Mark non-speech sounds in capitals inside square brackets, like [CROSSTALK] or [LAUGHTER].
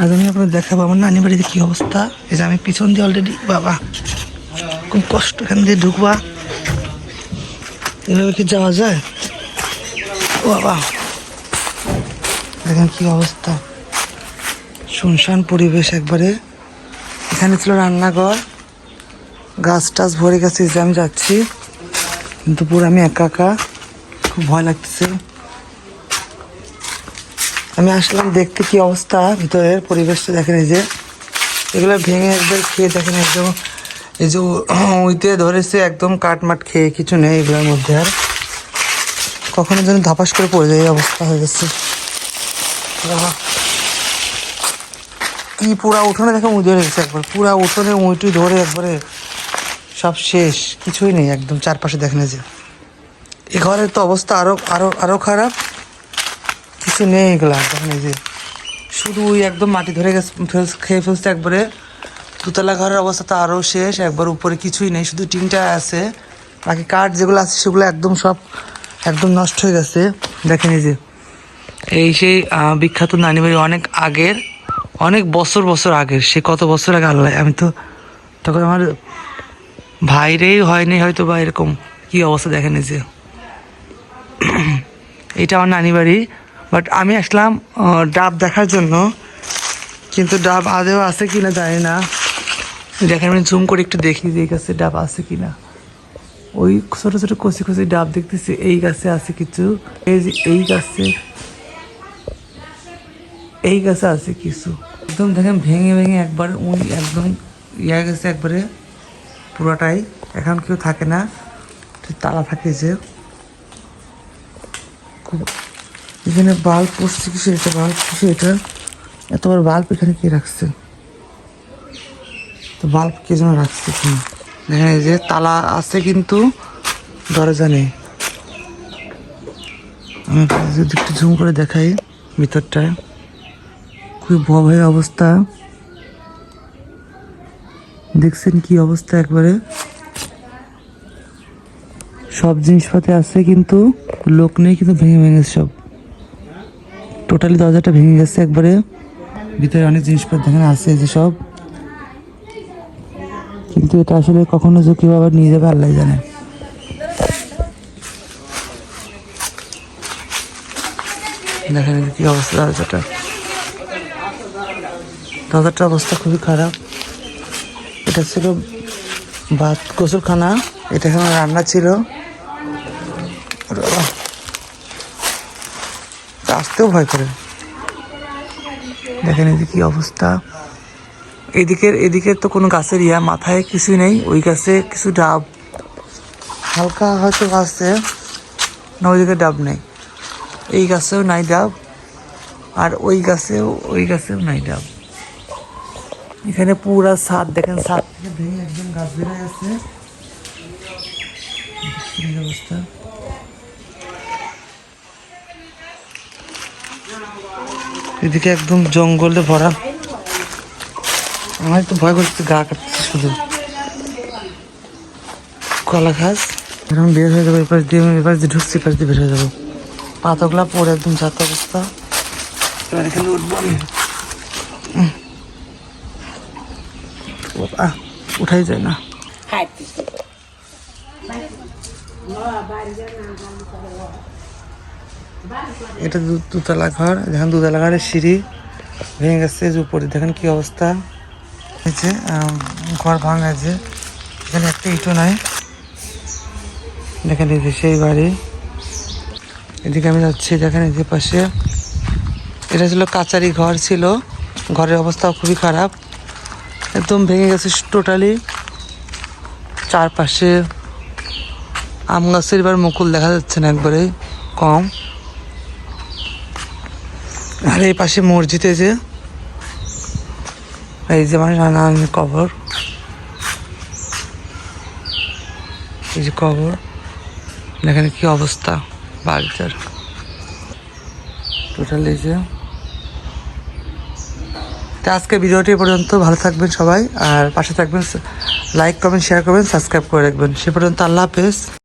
আজ আমি আপনার দেখাবো আমার নানি বাড়িতে কি অবস্থা। এই যে আমি পিছন দিয়ে অলরেডি বাবা, খুব কষ্ট, এখান দিয়ে ঢুকবা। এভাবে কি যাওয়া যায়? বাবা, দেখেন কি অবস্থা। শুনশান পরিবেশ একবারে। এখানে ছিল রান্নাঘর। গাছ টাছ ভরে গেছে যে আমি যাচ্ছি। কিন্তু পুরো আমি একা একা, খুব ভয় লাগতেছে। আমি আসলাম দেখতে কি অবস্থা, ভিতরের পরিবেশটা দেখেন এই যে। এগুলো ভেঙে একবার খেয়ে দেখেন একদম, এই যে উইতে ধরেছে একদম কাটমাট খেয়ে, কিছু নেই এগুলোর মধ্যে আর। কখনো যেন ধাপাস করে পড়ে যায় এই অবস্থা হয়ে গেছে। কি পুরা উঠোনে দেখে ধরে গেছে একবার, পুরা উঠোনে উঁইটুই ধরে একবারে সব শেষ, কিছুই নেই একদম চারপাশে দেখেন যে। এ ঘরের তো অবস্থা আরও আরও আরও খারাপ। কিছু নেই এগুলা দেখেন এই যে শুধু ওই একদম মাটি ধরে গেছে খেয়ে ফেলছে একবারে। দুতলা ঘরের অবস্থা তো আরও শেষ, একবার উপরে কিছুই নেই, শুধু টিনটা আছে। বাকি কাঠ যেগুলো আছে সেগুলো একদম সব একদম নষ্ট হয়ে গেছে। দেখেন এই যে, এই সেই বিখ্যাত নানি বাড়ি অনেক আগের, অনেক বছর বছর আগের, সে কত বছর আগে, আল্লাহ, আমি তো তখন আমার ভাইরেই হয়নি হয়তো বা এরকম। কি অবস্থা দেখেন এই যে। [CLEARS THROAT] এটা আমার নানি বাড়ি বাট আমি আসলাম ডাব দেখার জন্য। কিন্তু ডাব আদেও আছে কি না জানি না। দেখেন, আমি জুম করে একটু দেখি যে এই গাছে ডাব আছে কি না ওই ছোটো ছোটো কচি কচি ডাব দেখতেছি, এই গাছে আছে কিছু। এই যে এই গাছে এই গাছে আছে কিছু। একদম দেখেন, ভেঙে ভেঙে একবার উনি একদম ইয়া গেছে একবারে পুরোটাই। এখন কেউ থাকে না তালা থাকে যে খুব এখানে বাল্ব পড়ছে কিছু এটা? বাল্ব কিছু এটা? এত বড় বাল্ব এখানে কে রাখছে? তো বাল্ব কে যেন রাখছে এখানে? দেখেন এই যে তালা আছে কিন্তু দরজা নেই। আমি যদি একটু জুম করে দেখাই ভিতরটায় খুবই ভয় অবস্থা। দেখছেন কি অবস্থা একবারে? সব জিনিসপাতি আছে কিন্তু লোক নেই কিন্তু ভেঙে ভেঙে সব। টোটালি দরজাটা ভেঙে গেছে একবারে। ভিতরে অনেক জিনিসপত্র দেখেন আছে যে সব। কিন্তু এটা আসলে কখনো যে কেউ আবার নিয়ে যাবে আল্লাহ জানে। দেখেন কি অবস্থা, দরজাটা। দরজাটার অবস্থা খুবই খারাপ। এটা ছিল ভাত কচুরখানা, এটা এখানে রান্না ছিল। আসতেও ভয় করে। দেখেন যে কি অবস্থা। এদিকের এদিকের তো কোনো গাছের ইয়া, মাথায় কিছুই নেই, ওই গাছে কিছু ডাব। হালকা হয়তো আছে, না ওইদিকে ডাব নেই। এই গাছেও নাই ডাব, আর ওই গাছেও ওই গাছেও নাই ডাব। এখানে পুরা ছাদ, দেখেন ছাদ থেকে ভেঙে একদম গাছ বেড়ে গেছে। অবস্থা। এদিকে একদম জঙ্গলে ভরা। আমার তো ভয় করছে গা কাটছে শুধু। কলা ঘাস এরকম বের হয়ে যাব এপাশ দিয়ে আমি এপাশ দিয়ে ঢুকছি এপাশ দিয়ে বের হয়ে যাব। পাতাগুলা পরে একদম যাত অবস্থা। এবার এখানে উঠবো আমি। বাবা, উঠাই যায় না। এটা দুতলা ঘর, দেখেন দুতলা ঘরের সিঁড়ি ভেঙে গেছে, যে উপরে দেখেন কি অবস্থা। হয়েছে ঘর ভাঙা আছে। এখানে একটা ইটও নাই। দেখেন এই যে সেই বাড়ি। এদিকে আমি যাচ্ছি, দেখেন এই যে পাশে। এটা ছিল কাচারি ঘর ছিল। ঘরের অবস্থা খুবই খারাপ। একদম ভেঙে গেছে টোটালি চারপাশে আম গাছের এবার মুকুল দেখা যাচ্ছে না একবারে কম। আর এই পাশে মসজিদে যে। এই যে মানে নানা কবর। এই যে কবর। এখানে কি অবস্থা বাড়িটার টোটাল এই যে। তো আজকে ভিডিওটি পর্যন্ত, ভালো থাকবেন সবাই, আর পাশে থাকবেন, লাইক, কমেন্ট, শেয়ার করবেন, সাবস্ক্রাইব করে রাখবেন। সে পর্যন্ত আল্লাহ হাফেজ।